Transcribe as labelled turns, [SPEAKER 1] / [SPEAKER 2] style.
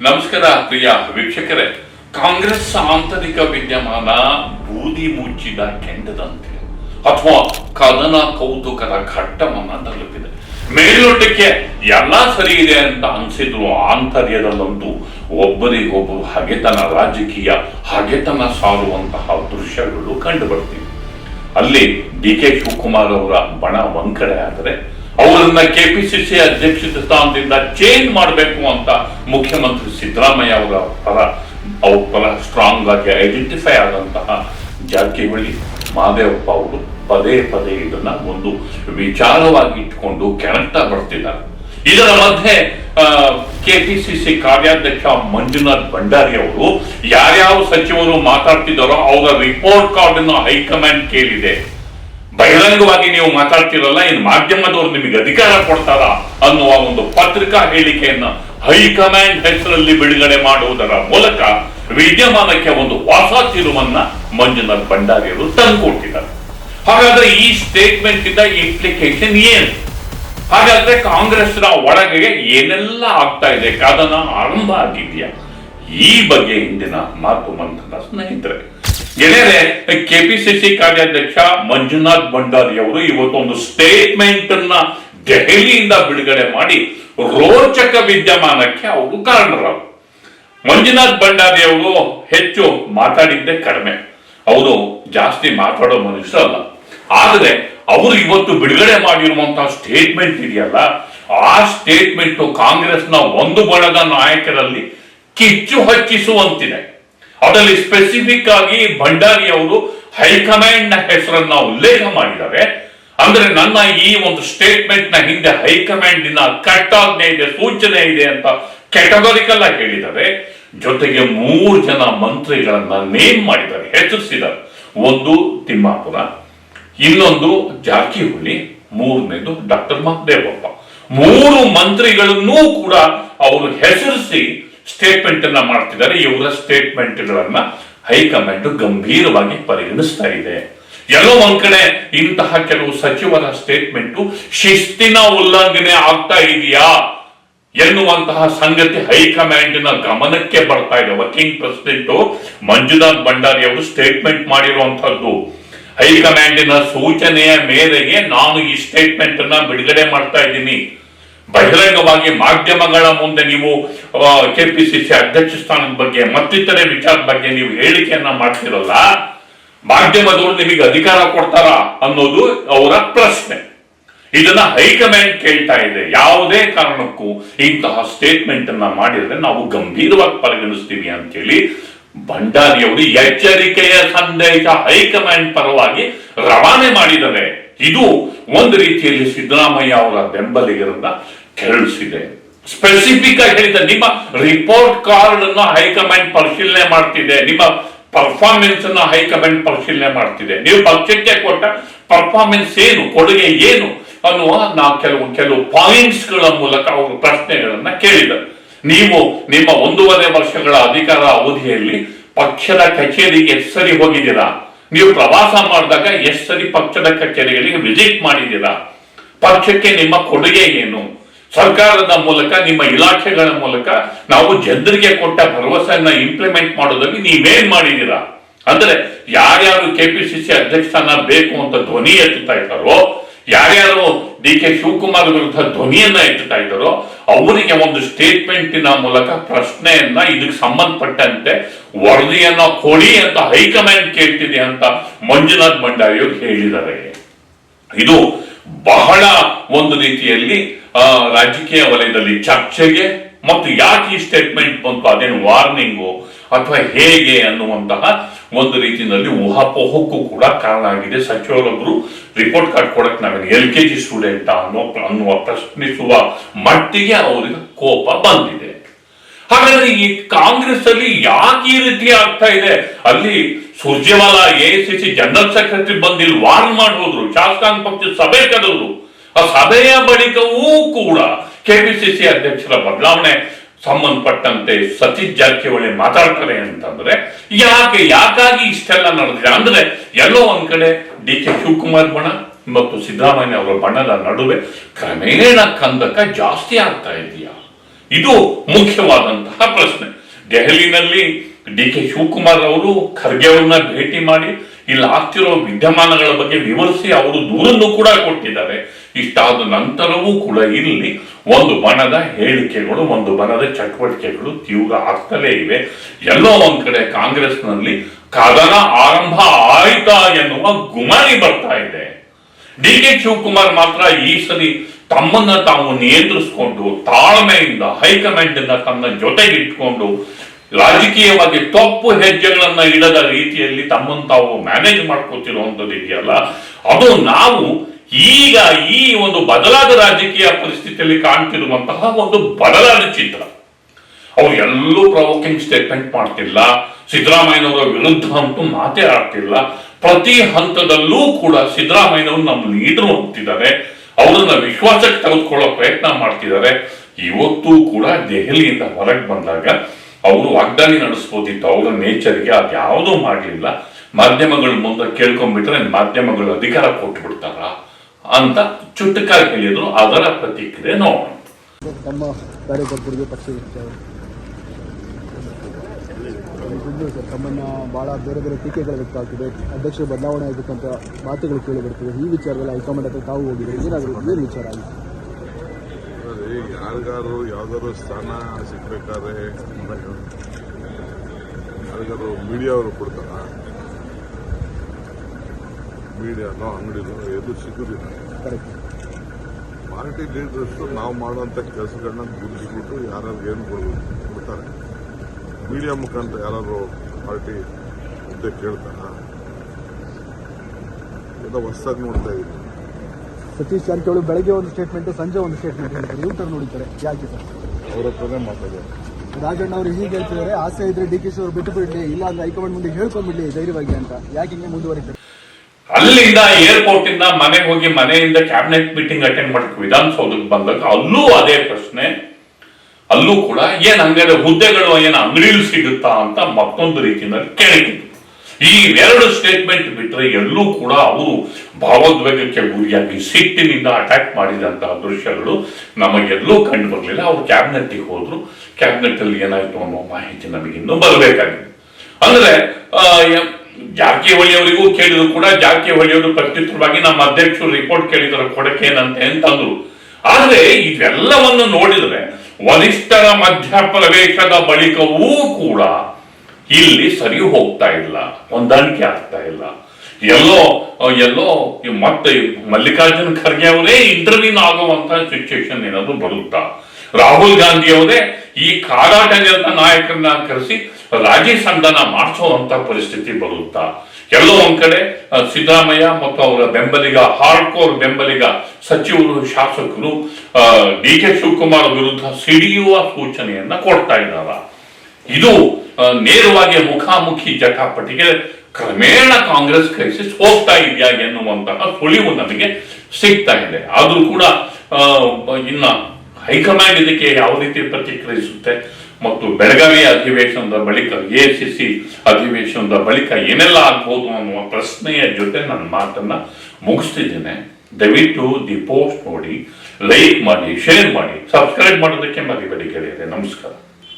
[SPEAKER 1] ನಮಸ್ಕಾರ ಪ್ರಿಯ ವೀಕ್ಷಕರೇ. ಕಾಂಗ್ರೆಸ್ ಆಂತರಿಕ ವಿದ್ಯಮಾನ ಬೂದಿ ಮುಚ್ಚಿದ ಕೆಂಡದಂತೆ ಅಥವಾ ಕದನ ಕೌತುಕದ ಘಟ್ಟವನ್ನ ತಲುಪಿದೆ. ಮೇಲ್ನೋಟಕ್ಕೆ ಎಲ್ಲ ಸರಿ ಇದೆ ಅಂತ ಅನ್ಸಿದ್ರು ಆಂತರ್ಯದಲ್ಲಂತೂ ಒಬ್ಬರಿಗೊಬ್ಬರು ಹಗೆತನ, ರಾಜಕೀಯ ಹಗೆತನ ಸಾರುವಂತಹ ದೃಶ್ಯಗಳು ಕಂಡು ಬರ್ತಿವೆ ಅಲ್ಲಿ ಡಿ ಕೆ ಶಿವಕುಮಾರ್ ಅವರ ಬಣ ಒಂದ್ ಕಡೆ ಆದರೆ ಅವರನ್ನ ಕೆಪಿಸಿಸಿ ಅಧ್ಯಕ್ಷ ಸ್ಥಾನದಿಂದ ಚೇಂಜ್ ಮಾಡಬೇಕು ಅಂತ ಮುಖ್ಯಮಂತ್ರಿ ಸಿದ್ದರಾಮಯ್ಯ ಅವರ ಪರ, ಅವ್ರ ಪರ ಸ್ಟ್ರಾಂಗ್ ಆಗಿ ಐಡೆಂಟಿಫೈ ಆದಂತಹ ಜಾರಕಿಹೊಳಿ ಮಹದೇವಪ್ಪ ಅವರು ಪದೇ ಪದೇ ಇದನ್ನ ಒಂದು ವಿಚಾರವಾಗಿ ಇಟ್ಕೊಂಡು ಕೆಣಕ್ತಾ ಬರ್ತಿದ್ದಾರೆ. ಇದರ ಮಧ್ಯೆ ಕೆಪಿಸಿಸಿ ಕಾರ್ಯಾಧ್ಯಕ್ಷ ಮಂಜುನಾಥ್ ಭಂಡಾರಿ ಅವರು ಯಾರ್ಯಾವ ಸಚಿವರು ಮಾತಾಡ್ತಿದ್ದಾರೋ ಅವರ ರಿಪೋರ್ಟ್ ಕಾರ್ಡ್ ಅನ್ನು ಹೈಕಮಾಂಡ್ ಕೇಳಿದೆ. ಬಹಿರಂಗವಾಗಿ ನೀವು ಮಾತಾಡ್ತಿರಲ್ಲ ಏನು ಮಾಧ್ಯಮದವರು ನಿಮಗೆ ಅಧಿಕಾರ ಕೊಡ್ತಾರ ಅನ್ನುವ ಒಂದು ಪತ್ರಿಕಾ ಹೇಳಿಕೆಯನ್ನ ಹೈಕಮಾಂಡ್ ಹೆಸರಲ್ಲಿ ಬಿಡುಗಡೆ ಮಾಡುವುದರ ಮೂಲಕ ವಿದ್ಯಮಾನಕ್ಕೆ ಒಂದು ಹೊಸ ತಿರುವನ್ನ ಮಂಜುನಾಥ್ ಭಂಡಾರಿಯವರು ತಂದುಕೊಟ್ಟಿದ್ದಾರೆ. ಹಾಗಾದ್ರೆ ಈ ಸ್ಟೇಟ್ಮೆಂಟ್ ಇಂದ ಇಂಪ್ಲಿಕೇಶನ್ ಏನು? ಹಾಗಾದ್ರೆ ಕಾಂಗ್ರೆಸ್ನ ಒಳಗೆ ಏನೆಲ್ಲ ಆಗ್ತಾ ಇದೆ? ಕದನ ಆರಂಭ ಆಗಿದೆಯಾ? ಈ ಬಗ್ಗೆ ಇಂದಿನ ಮಾತು ಮಂಥನ ಸ್ನೇಹಿತರೆ. ಗೆಳೆಯರೆ ಸಿ ಕಾರ್ಯಾಧ್ಯಕ್ಷ ಮಂಜುನಾಥ್ ಭಂಡಾರಿ ಅವರು ಇವತ್ತೊಂದು ಸ್ಟೇಟ್ಮೆಂಟ್ ಅನ್ನ ದೆಹಲಿಯಿಂದ ಬಿಡುಗಡೆ ಮಾಡಿ ರೋಚಕ ವಿದ್ಯಮಾನಕ್ಕೆ ಅವರು ಕಾರಣರಾದರು ಮಂಜುನಾಥ್ ಭಂಡಾರಿ ಅವರು ಹೆಚ್ಚು ಮಾತಾಡಿದ್ದೇ ಕಡಿಮೆ. ಅವರು ಜಾಸ್ತಿ ಮಾತಾಡೋ ಮನುಷ್ಯ ಅಲ್ಲ. ಆದರೆ, ಅವರು ಇವತ್ತು ಬಿಡುಗಡೆ ಮಾಡಿರುವಂತಹ ಸ್ಟೇಟ್ಮೆಂಟ್ ಇದೆಯಲ್ಲ, ಆ ಸ್ಟೇಟ್ಮೆಂಟ್ ಕಾಂಗ್ರೆಸ್ನ ಒಂದು ಬಣದ ನಾಯಕರಲ್ಲಿ ಕಿಚ್ಚು ಹಚ್ಚಿಸುವಂತಿದೆ. ಅದರಲ್ಲಿ ಸ್ಪೆಸಿಫಿಕ್ ಆಗಿ ಭಂಡಾರಿ ಅವರು ಹೈಕಮಾಂಡ್ನ ಹೆಸರನ್ನ ಉಲ್ಲೇಖ ಮಾಡಿದ್ದಾರೆ. ಅಂದ್ರೆ ನನ್ನ ಈ ಒಂದು ಸ್ಟೇಟ್ಮೆಂಟ್ನ ಹಿಂದೆ ಹೈಕಮಾಂಡಿನ ಕಟ್ಟಾಜ್ಞೆ ಇದೆ, ಸೂಚನೆ ಇದೆ ಅಂತ ಕೆಟಗರಿಕಲ್ ಆಗಿ ಹೇಳಿದ್ದಾರೆ. ಜೊತೆಗೆ ಮೂರು ಜನ ಮಂತ್ರಿಗಳನ್ನ ನೇಮ್ ಮಾಡಿದ್ದಾರೆ, ಹೆಸರಿಸಿದ್ದಾರೆ. ಒಂದು ತಿಮ್ಮಾಪುರ, ಇನ್ನೊಂದು ಜಾರಕಿಹೊಳಿ, ಮೂರನೇದು ಡಾಕ್ಟರ್ ಮಹದೇವಪ್ಪ. ಮೂರು ಮಂತ್ರಿಗಳನ್ನೂ ಕೂಡ ಅವರು ಹೆಸರಿಸಿ ಸ್ಟೇಟ್ಮೆಂಟ್ ಅನ್ನ ಮಾಡ್ತಿದ್ದಾರೆ. ಇವರ ಸ್ಟೇಟ್ಮೆಂಟ್ ಗಳನ್ನ ಹೈಕಮಾಂಡ್ ಗಂಭೀರವಾಗಿ ಪರಿಗಣಿಸ್ತಾ ಇದೆ. ಎಲ್ಲೋ ಒಂದ್ ಕಡೆ ಇಂತಹ ಕೆಲವು ಸಚಿವರ ಸ್ಟೇಟ್ಮೆಂಟ್ ಶಿಸ್ತಿನ ಉಲ್ಲಂಘನೆ ಆಗ್ತಾ ಇದೆಯಾ ಎನ್ನುವಂತಹ ಸಂಗತಿ ಹೈಕಮಾಂಡಿನ ಗಮನಕ್ಕೆ ಬರ್ತಾ ಇದೆ. ವರ್ಕಿಂಗ್ ಪ್ರೆಸಿಡೆಂಟ್ ಮಂಜುನಾಥ್ ಭಂಡಾರಿ ಅವರು ಸ್ಟೇಟ್ಮೆಂಟ್ ಮಾಡಿರುವಂತಹದ್ದು ಹೈಕಮಾಂಡಿನ ಸೂಚನೆಯ ಮೇರೆಗೆ ನಾನು ಈ ಸ್ಟೇಟ್ಮೆಂಟ್ ಅನ್ನ ಬಿಡುಗಡೆ ಮಾಡ್ತಾ ಇದ್ದೀನಿ. ಬಹಿರಂಗವಾಗಿ ಮಾಧ್ಯಮಗಳ ಮುಂದೆ ನೀವು ಕೆ ಪಿ ಸಿ ಸಿ ಅಧ್ಯಕ್ಷ ಸ್ಥಾನದ ಬಗ್ಗೆ ಮತ್ತಿತರೆ ವಿಚಾರದ ಬಗ್ಗೆ ನೀವು ಹೇಳಿಕೆಯನ್ನ ಮಾಡ್ತಿರಲ್ಲ, ಮಾಧ್ಯಮದವರು ನಿಮಗೆ ಅಧಿಕಾರ ಕೊಡ್ತಾರ ಅನ್ನೋದು ಅವರ ಪ್ರಶ್ನೆ. ಇದನ್ನ ಹೈಕಮಾಂಡ್ ಕೇಳ್ತಾ ಇದೆ. ಯಾವುದೇ ಕಾರಣಕ್ಕೂ ಇಂತಹ ಸ್ಟೇಟ್ಮೆಂಟ್ ಅನ್ನ ಮಾಡಿದ್ರೆ ನಾವು ಗಂಭೀರವಾಗಿ ಪರಿಗಣಿಸ್ತೀವಿ ಅಂತೇಳಿ ಭಂಡಾರಿಯವರು ಎಚ್ಚರಿಕೆಯ ಸಂದೇಶ ಹೈಕಮಾಂಡ್ ಪರವಾಗಿ ರವಾನೆ ಮಾಡಿದ್ದಾರೆ. ಇದು ಒಂದು ರೀತಿಯಲ್ಲಿ ಸಿದ್ದರಾಮಯ್ಯ ಅವರ ಬೆಂಬಲಿಗರನ್ನ ಕೆರಳಿಸಿದೆ ಸ್ಪೆಸಿಫಿಕ್ ಆಗಿ ಹೇಳಿದ ನಿಮ್ಮ ರಿಪೋರ್ಟ್ ಕಾರ್ಡ್ ಅನ್ನು ಹೈಕಮಾಂಡ್ ಪರಿಶೀಲನೆ ಮಾಡ್ತಿದೆ. ನಿಮ್ಮ ಪರ್ಫಾರ್ಮೆನ್ಸ್ ಅನ್ನು ಹೈಕಮಾಂಡ್ ಪರಿಶೀಲನೆ ಮಾಡ್ತಿದೆ. ನೀವು ಪಕ್ಷಕ್ಕೆ ಕೊಟ್ಟ ಪರ್ಫಾರ್ಮೆನ್ಸ್ ಏನು, ಕೊಡುಗೆ ಏನು ಅನ್ನುವ ನಾವು ಕೆಲವು ಕೆಲವು ಪಾಯಿಂಟ್ಸ್ಗಳ ಮೂಲಕ ಅವರು ಪ್ರಶ್ನೆಗಳನ್ನ ಕೇಳಿದರು. ನೀವು ನಿಮ್ಮ ಒಂದೂವರೆ ವರ್ಷಗಳ ಅಧಿಕಾರ ಅವಧಿಯಲ್ಲಿ ಪಕ್ಷದ ಕಚೇರಿಗೆ ಎಷ್ಟು ಸರಿ ಹೋಗಿದ್ದೀರಾ? ನೀವು ಪ್ರವಾಸ ಮಾಡಿದಾಗ ಎಷ್ಟು ಸರಿ ಪಕ್ಷದ ಕಚೇರಿಗಳಿಗೆ ವಿಸಿಟ್ ಮಾಡಿದ್ದೀರಾ? ಪಕ್ಷಕ್ಕೆ ನಿಮ್ಮ ಕೊಡುಗೆ ಏನು? ಸರ್ಕಾರದ ಮೂಲಕ, ನಿಮ್ಮ ಇಲಾಖೆಗಳ ಮೂಲಕ ನಾವು ಜನರಿಗೆ ಕೊಟ್ಟ ಭರವಸೆಯನ್ನ ಇಂಪ್ಲಿಮೆಂಟ್ ಮಾಡೋದಕ್ಕೆ ನೀವೇನ್ ಮಾಡಿದ್ದೀರಾ ಅಂದ್ರೆ ಯಾರ್ಯಾರು ಕೆಪಿಸಿಸಿ ಅಧ್ಯಕ್ಷನ ಬೇಕು ಅಂತ ಧ್ವನಿ ಎತ್ತುತ್ತಾ ಇದ್ದಾರೋ, ಯಾರ್ಯಾರು ಡಿ ಕೆ ಶಿವಕುಮಾರ್ ವಿರುದ್ಧ ಧ್ವನಿಯನ್ನ ಎತ್ತುತ್ತಾ ಇದ್ದಾರೋ, ಅವರಿಗೆ ಒಂದು ಸ್ಟೇಟ್ಮೆಂಟಿನ ಮೂಲಕ ಪ್ರಶ್ನೆಯನ್ನ ಇದಕ್ಕೆ ಸಂಬಂಧಪಟ್ಟಂತೆ ವರದಿಯನ್ನ ಕೊಡಿ ಅಂತ ಹೈಕಮಾಂಡ್ ಕೇಳ್ತಿದೆ ಅಂತ ಮಂಜುನಾಥ್ ಭಂಡಾರಿ ಅವರು ಹೇಳಿದ್ದಾರೆ. ಇದು ಬಹಳ ಒಂದು ರೀತಿಯಲ್ಲಿ ರಾಜಕೀಯ ವಲಯದಲ್ಲಿ ಚರ್ಚೆಗೆ ಮತ್ತು ಯಾಕೆ ಈ ಸ್ಟೇಟ್ಮೆಂಟ್ ಬಂತು, ಅದೇನು ವಾರ್ನಿಂಗು ಅಥವಾ ಹೇಗೆ ಅನ್ನುವಂತಹ ಒಂದು ರೀತಿಯಲ್ಲಿ ಊಹಾಪೋಹಕ್ಕೂ ಕೂಡ ಕಾರಣ ಆಗಿದೆ. ಸಚಿವರೊಬ್ಬರು ರಿಪೋರ್ಟ್ ಕಾರ್ಡ್ ಕೊಡಕ್ ನಾವೇನು ಎಲ್ ಕೆ ಜಿ ಸ್ಟೂಡೆಂಟ್ ಅನ್ನೋ, ಅನ್ನುವ ಪ್ರಶ್ನಿಸುವ ಮಟ್ಟಿಗೆ ಅವರಿಗೆ ಕೋಪ ಬಂದಿದೆ. ಹಾಗಾದ್ರೆ ಈ ಕಾಂಗ್ರೆಸ್ ಅಲ್ಲಿ ಯಾಕೆ ಈ ರೀತಿ ಆಗ್ತಾ ಇದೆ? ಅಲ್ಲಿ Surjewala, A C C general secretary ಬಂದು ಇಲ್ಲಿ ವಾರ್ನ್ ಮಾಡಿ ಶಾಸಕಾಂಗ ಪಕ್ಷದ ಸಭೆ ಕರೆದ್ರು. ಆ ಸಭೆಯ ಬಳಿಕವೂ ಕೂಡ ಕೆಪಿಸಿಸಿ ಅಧ್ಯಕ್ಷರ ಬದಲಾವಣೆ ಸಂಬಂಧಪಟ್ಟಂತೆ ಸತೀಶ್ ಜಾರಕಿಹೊಳಿ ಮಾತಾಡ್ತಾರೆ ಅಂತಂದ್ರೆ, ಯಾಕೆ, ಯಾಕಾಗಿ ಇಷ್ಟೆಲ್ಲ ನಡೆದಿದೆ? ಅಂದ್ರೆ ಎಲ್ಲೋ ಒಂದ್ ಕಡೆ ಡಿ ಕೆ ಶಿವಕುಮಾರ್ ಬಣ ಮತ್ತು ಸಿದ್ದರಾಮಯ್ಯ ಅವರ ಬಣ್ಣದ ನಡುವೆ ಕ್ರಮೇಣ ಕಂದಕ ಜಾಸ್ತಿ ಆಗ್ತಾ ಇದೆಯಾ? ಇದು ಮುಖ್ಯವಾದಂತಹ ಪ್ರಶ್ನೆ. ದೆಹಲಿನಲ್ಲಿ ಡಿ ಕೆ ಶಿವಕುಮಾರ್ ಅವರು ಖರ್ಗೆ ಅವ್ರನ್ನ ಭೇಟಿ ಮಾಡಿ ಇಲ್ಲಿ ಆಗ್ತಿರೋ ವಿದ್ಯಮಾನಗಳ ಬಗ್ಗೆ ವಿವರಿಸಿ ಅವರು ದೂರನ್ನು ಕೂಡ ಕೊಟ್ಟಿದ್ದಾರೆ. ಇಷ್ಟಾದ ನಂತರವೂ ಕೂಡ ಇಲ್ಲಿ ಒಂದು ಬಣದ ಹೇಳಿಕೆಗಳು, ಒಂದು ಬಣದ ಚಟುವಟಿಕೆಗಳು ತೀವ್ರ ಆಗ್ತಲೇ ಇವೆ. ಎಲ್ಲೋ ಒಂದ್ ಕಡೆ ಕಾಂಗ್ರೆಸ್ನಲ್ಲಿ ಕದನ ಆರಂಭ ಆಯ್ತಾ ಎನ್ನುವ ಗುಮಾನಿ ಬರ್ತಾ ಇದೆ. ಡಿ ಕೆ ಶಿವಕುಮಾರ್ ಮಾತ್ರ ಈ ಸರಿ ತಮ್ಮನ್ನ ತಾವು ನಿಯಂತ್ರಿಸಿಕೊಂಡು ತಾಳ್ಮೆಯಿಂದ ಹೈಕಮಾಂಡ್ ಇಂದ ತನ್ನ ಜೊತೆಗಿಟ್ಕೊಂಡು ರಾಜಕೀಯವಾಗಿ ತಪ್ಪು ಹೆಜ್ಜೆಗಳನ್ನ ಇಡದ ರೀತಿಯಲ್ಲಿ ತಮ್ಮನ್ನು ತಾವು ಮ್ಯಾನೇಜ್ ಮಾಡ್ಕೋತಿರುವಂಥದ್ದು ಇದೆಯಲ್ಲ? ಅದು ನಾವು ಈಗ ಈ ಒಂದು ಬದಲಾದ ರಾಜಕೀಯ ಪರಿಸ್ಥಿತಿಯಲ್ಲಿ ಕಾಣ್ತಿರುವಂತಹ ಒಂದು ಬದಲಾದ ಚಿತ್ರ. ಅವ್ರು ಎಲ್ಲೂ ಪ್ರವೋಕಿಂಗ್ ಸ್ಟೇಟ್ಮೆಂಟ್ ಮಾಡ್ತಿಲ್ಲ. ಸಿದ್ದರಾಮಯ್ಯನವರ ವಿರುದ್ಧ ಅಂತೂ ಮಾತೇ ಆಡ್ತಿಲ್ಲ ಪ್ರತಿ ಹಂತದಲ್ಲೂ ಕೂಡ ಸಿದ್ದರಾಮಯ್ಯನವರು ನಮ್ಮ ಲೀಡರ್ ಹೋಗ್ತಿದ್ದಾರೆ ಅವರನ್ನ ವಿಶ್ವಾಸಕ್ಕೆ ತೆಗೆದುಕೊಳ್ಳೋ ಪ್ರಯತ್ನ ಮಾಡ್ತಿದ್ದಾರೆ. ಇವತ್ತು ಕೂಡ ದೆಹಲಿಯಿಂದ ಹೊರಗೆ ಬಂದಾಗ ಅವರು ವಾಗ್ದಾನಿ ನಡೆಸ್ಬೋದಿತ್ತು, ಅವರ ನೇಚರ್ಗೆ ಅದ್ಯಾವುದೂ ಮಾಡಲಿಲ್ಲ. ಮಾಧ್ಯಮಗಳ ಮುಂದೆ ಕೇಳ್ಕೊಂಡ್ಬಿಟ್ರೆ ಮಾಧ್ಯಮಗಳು ಅಧಿಕಾರ ಕೊಟ್ಬಿಡ್ತಾರ ಅಂತ ಚುಟುಕಾಗಿ ಹೇಳಿದ್ರು. ಅದರ ಪ್ರತಿಕ್ರಿಯೆ ನೋಡೋಣ.
[SPEAKER 2] ತಮ್ಮ ಕಾರ್ಯಕರ್ತರಿಗೆ ಸರ್ ತಮ್ಮನ್ನ ಬಹಳ ಬೇರೆ ಬೇರೆ ಟೀಕೆಗಳು ವ್ಯಕ್ತವಾಗ್ತಿದೆ. ಅಧ್ಯಕ್ಷರು ಬದಲಾವಣೆ ಆಗಬೇಕಂತ ಮಾತುಗಳು ಕೇಳಿ ಬರ್ತಿದೆ. ಈ ವಿಚಾರದಲ್ಲಿ ಹೈಕಮಾಂಡ್ ಹತ್ರ ತಾವು ಹೋಗಿದೆ ಏನಾದರೂ ಏನು ವಿಚಾರ ಆಗಿದೆ
[SPEAKER 3] ಅದೇ ಯಾರಿಗಾರು ಯಾವ್ದಾದ್ರು ಸ್ಥಾನ ಸಿಗ್ಬೇಕಾದ್ರೆ ಯಾರಿಗಾರು ಮೀಡಿಯಾವರು ಕೊಡ್ತಾರ? ಮೀಡಿಯಾನೋ ಅಂಗಡಿನೋ ಎದು ಸಿಗುದಿಲ್ಲ. ಪಾರ್ಟಿ ಲೀಡರ್ಸ್ ನಾವು ಮಾಡುವಂಥ ಕೆಲಸಗಳನ್ನ ಗುರುತಿಸ್ಬಿಟ್ಟು ಯಾರು ಏನು ಕೊಡ್ಬೇಕು ಕೊಡ್ತಾರೆ. ಮೀಡಿಯಾ ಮುಖಾಂತರ ಯಾರಾದ್ರು ಪಾರ್ಟಿ ಹುದ್ದೆ ಕೇಳ್ತಾರ? ಎಲ್ಲ ಹೊಸದಾಗಿ ನೋಡ್ತಾ ಇದ್ದೀನಿ.
[SPEAKER 2] ಸತೀಶ್ ಜಾರಕಿಹೊಳಿ ಬೆಳಗ್ಗೆ ಒಂದು ಸ್ಟೇಟ್ಮೆಂಟ್ ಸಂಜೆ ಒಂದು ಸ್ಟೇಟ್ಮೆಂಟ್ ಹೇಳ್ತಾರೆ ನೋಡಿದ್ದಾರೆ. ಯಾಕೆ ಸರ್?
[SPEAKER 3] ಅವ್ರ ಹತ್ರನೇ ಮಾತಾಡೋದು
[SPEAKER 2] ರಾಜಣ್ಣ ಅವರು ಹೀಗೆ ಹೇಳ್ತಿದ್ದಾರೆ. ಆಸೆ ಇದ್ರೆ ಡಿ ಕೆ ಶಿ ಅವರು ಬಿಟ್ಟು ಬಿಡಲಿ ಇಲ್ಲ ಅಂದ್ರೆ ಹೈಕಮಾಂಡ್ ಮುಂದೆ ಹೇಳ್ಕೊಂಡ್ಬಿಡ್ಲಿ ಧೈರ್ಯವಾಗಿ ಅಂತ. ಯಾಕೆ ಹಿಂಗೆ ಮುಂದುವರಿತಾರೆ?
[SPEAKER 1] ಅಲ್ಲಿಂದ ಏರ್ಪೋರ್ಟ್ ಇಂದ ಮನೆಗೆ ಹೋಗಿ ಮನೆಯಿಂದ ಕ್ಯಾಬಿನೆಟ್ ಮೀಟಿಂಗ್ ಅಟೆಂಡ್ ಮಾಡಕ್ಕೆ ವಿಧಾನಸೌಧಕ್ಕೆ ಬಂದಾಗ ಅಲ್ಲೂ ಅದೇ ಪ್ರಶ್ನೆ. ಅಲ್ಲೂ ಕೂಡ ಏನ್ ಹಂಗಾದ್ರೆ ಹುದ್ದೆಗಳು ಏನ್ ಅಂಗಡಿಯಲ್ಲಿ ಸಿಗುತ್ತಾ ಅಂತ ಮತ್ತೊಂದು ರೀತಿಯಲ್ಲಿ ಕೇಳಿದ್ರು ಈ ಎರಡು ಸ್ಟೇಟ್ಮೆಂಟ್ ಬಿಟ್ಟರೆ ಎಲ್ಲೂ ಕೂಡ ಅವರು ಭಾವೋದ್ವೇಗಕ್ಕೆ ಗುರಿಯಾಗಿ ಸಿಟ್ಟಿನಿಂದ ಅಟ್ಯಾಕ್ ಮಾಡಿದಂತಹ ದೃಶ್ಯಗಳು ನಮಗೆಲ್ಲೂ ಕಂಡು ಬರಲಿಲ್ಲ. ಅವರು ಕ್ಯಾಬಿನೆಟ್ಗೆ ಹೋದ್ರು. ಕ್ಯಾಬಿನೆಟ್ ಅಲ್ಲಿ ಏನಾಯ್ತು ಅನ್ನೋ ಮಾಹಿತಿ ನಮಗೆ ಇನ್ನೂ ಬರಬೇಕಾಗಿದೆ. ಅಂದ್ರೆ ಜಾಕಿ ಅವರಿಗೂ ಕೇಳಿದ್ರು ಕೂಡ ಜಾರಕಿಹೊಳಿ ಅವರು ಪ್ರತ್ಯುತ್ತರವಾಗಿ ನಮ್ಮ ಅಧ್ಯಕ್ಷರು ರಿಪೋರ್ಟ್ ಕೇಳಿದ್ರು ಕೊಡಕ್ಕೆ ಏನಂತೆ ಅಂತಂದ್ರು. ಆದರೆ ಇದೆಲ್ಲವನ್ನು ನೋಡಿದ್ರೆ ವರಿಷ್ಠರ ಮಧ್ಯಪ್ರವೇಶದ ಬಳಿಕವೂ ಕೂಡ ಇಲ್ಲಿ ಸರಿ ಹೋಗ್ತಾ ಇಲ್ಲ, ಹೊಂದಾಣಿಕೆ ಆಗ್ತಾ ಇಲ್ಲ. ಎಲ್ಲೋ ಎಲ್ಲೋ ಮತ್ತೆ ಮಲ್ಲಿಕಾರ್ಜುನ್ ಖರ್ಗೆ ಅವರೇ ಇಂಟರ್ವ್ಯೂನ್ ಆಗುವಂತ ಸಿಚುಯೇಷನ್ ಏನಾದ್ರು ಬರುತ್ತಾ? ರಾಹುಲ್ ಗಾಂಧಿ ಅವರೇ ಈ ಕಾರಾಟ ನಿರತ ನಾಯಕರನ್ನ ಕರೆಸಿ ರಾಜಿ ಸಂಧಾನ ಮಾಡಿಸುವಂತ ಪರಿಸ್ಥಿತಿ ಬರುತ್ತಾ? ಎಲ್ಲೋ ಒಂದ್ ಕಡೆ ಸಿದ್ದರಾಮಯ್ಯ ಮತ್ತು ಅವರ ಬೆಂಬಲಿಗ ಹಾರ್ಡ್ಕೋರ್ ಬೆಂಬಲಿಗ ಸಚಿವರು, ಶಾಸಕರು ಡಿ ಕೆ ಶಿವಕುಮಾರ್ ವಿರುದ್ಧ ಸಿಡಿಯುವ ಸೂಚನೆಯನ್ನ ಕೊಡ್ತಾ ಇದ್ದಾರ? ಇದು ನೇರವಾಗಿ ಮುಖಾಮುಖಿ ಜಟಾಪಟಿಗೆ ಕ್ರಮೇಣ ಕಾಂಗ್ರೆಸ್ ಕ್ರೈಸಿಸ್ ಹೋಗ್ತಾ ಇದೆಯಾ ಎನ್ನುವಂತಹ ಸುಳಿವು ನಮಗೆ ಸಿಗ್ತಾ ಇದೆ. ಆದರೂ ಕೂಡ ಇನ್ನ ಹೈಕಮಾಂಡ್ ಇದಕ್ಕೆ ಯಾವ ರೀತಿ ಪ್ರತಿಕ್ರಿಯಿಸುತ್ತೆ ಮತ್ತು ಬೆಳಗಾವಿ ಅಧಿವೇಶನದ ಬಳಿಕ, ಎ ಸಿ ಸಿ ಅಧಿವೇಶನದ ಬಳಿಕ ಏನೆಲ್ಲ ಆಗ್ಬೋದು ಅನ್ನುವ ಪ್ರಶ್ನೆಯ ಜೊತೆ ನನ್ನ ಮಾತನ್ನ ಮುಗಿಸ್ತಿದ್ದೇನೆ. ದಯವಿಟ್ಟು ದಿ ಪೋಸ್ಟ್ ನೋಡಿ, ಲೈಕ್ ಮಾಡಿ, ಶೇರ್ ಮಾಡಿ, ಸಬ್ಸ್ಕ್ರೈಬ್ ಮಾಡೋದಕ್ಕೆ ಮರಿಬೇಡಿ ಗೆಳೆಯರೆ. ನಮಸ್ಕಾರ.